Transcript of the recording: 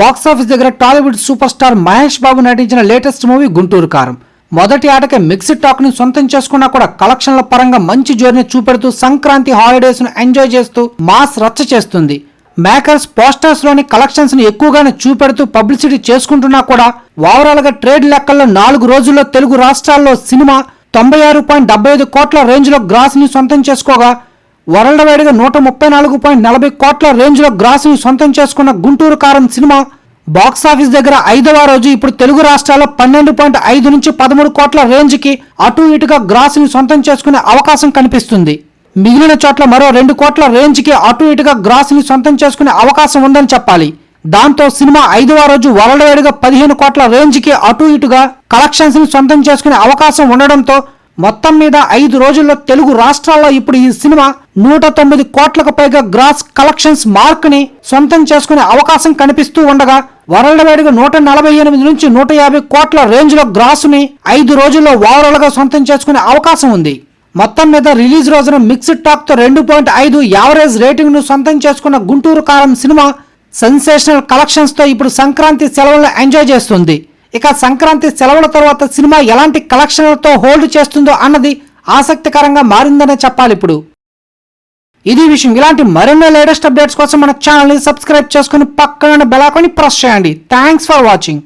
Box office దగ్గర Tollywood super star Mahesh Babu నటించిన latest movie Guntur కారం. మొదటి ఆటకే మిక్స్డ్ టాక్ని సొంతం చేసుకున్నా కూడా కలెక్షన్ల పరంగా మంచి జోరుని చూపెడుతూ సంక్రాంతి హాలిడేస్ను ఎంజాయ్ చేస్తూ మాస్ రచ్చ చేస్తుంది. మేకర్స్ పోస్టర్స్లోని కలెక్షన్స్ని ఎక్కువగానే చూపెడుతూ పబ్లిసిటీ చేసుకుంటున్నా కూడా ఓవరాల్గా ట్రేడ్ లెక్కల్లో నాలుగు రోజుల్లో తెలుగు రాష్ట్రాల్లో సినిమా తొంభై ఆరు పాయింట్ డెబ్బై ఐదు కోట్ల రేంజ్లో గ్రాస్ని సొంతం చేసుకోగా వరల్డ్ వైడ్గా నూట ముప్పై నాలుగు పాయింట్ నలభై కోట్ల రేంజ్లో గ్రాస్ని సొంతం చేసుకున్న గుంటూరు కారం సినిమా బాక్స్ ఆఫీస్ దగ్గర ఐదవ రోజు ఇప్పుడు తెలుగు రాష్ట్రాల్లో పన్నెండు పాయింట్ ఐదు నుంచి పదమూడు కోట్ల రేంజ్కి అటు ఇటుగా గ్రాస్ని సొంతం చేసుకునే అవకాశం కనిపిస్తుంది. మిగిలిన చోట్ల మరో రెండు కోట్ల రేంజ్కి అటు ఇటుగా గ్రాస్ని సొంతం చేసుకునే అవకాశం ఉందని చెప్పాలి. దాంతో సినిమా ఐదవ రోజు వరల్డ్ వైడ్గా పదిహేను కోట్ల రేంజ్కి అటు ఇటుగా కలెక్షన్స్ని సొంతం చేసుకునే అవకాశం ఉండడంతో మొత్తం మీద ఐదు రోజుల్లో తెలుగు రాష్ట్రాల్లో ఇప్పుడు ఈ సినిమా నూట తొమ్మిది కోట్లకు పైగా గ్రాస్ కలెక్షన్స్ మార్క్ని సొంతం చేసుకునే అవకాశం కనిపిస్తూ ఉండగా వరల్డ్ వైడ్గా నూట నలభై ఎనిమిది నుంచి నూట యాభై కోట్ల రేంజ్లో గ్రాస్ని ఐదు రోజుల్లో ఓవరాల్గా సొంతం చేసుకునే అవకాశం ఉంది. మొత్తం మీద రిలీజ్ రోజున మిక్స్డ్ టాక్తో రెండు పాయింట్ ఐదు యావరేజ్ రేటింగ్ను సొంతం చేసుకున్న గుంటూరు కారం సినిమా సెన్సేషనల్ కలెక్షన్స్తో ఇప్పుడు సంక్రాంతి సెలవులను ఎంజాయ్ చేస్తుంది. ఇక సంక్రాంతి సెలవుల తర్వాత సినిమా ఎలాంటి కలెక్షన్లతో హోల్డ్ చేస్తుందో అన్నది ఆసక్తికరంగా మారిందనే చెప్పాలి ఇప్పుడు. ఇది విషయం. ఇలాంటి మరిన్ని లేటెస్ట్ అప్డేట్స్ కోసం మన ఛానల్ని సబ్స్క్రైబ్ చేసుకుని పక్కన బెలాకొని ప్రెస్ చేయండి. Thanks for watching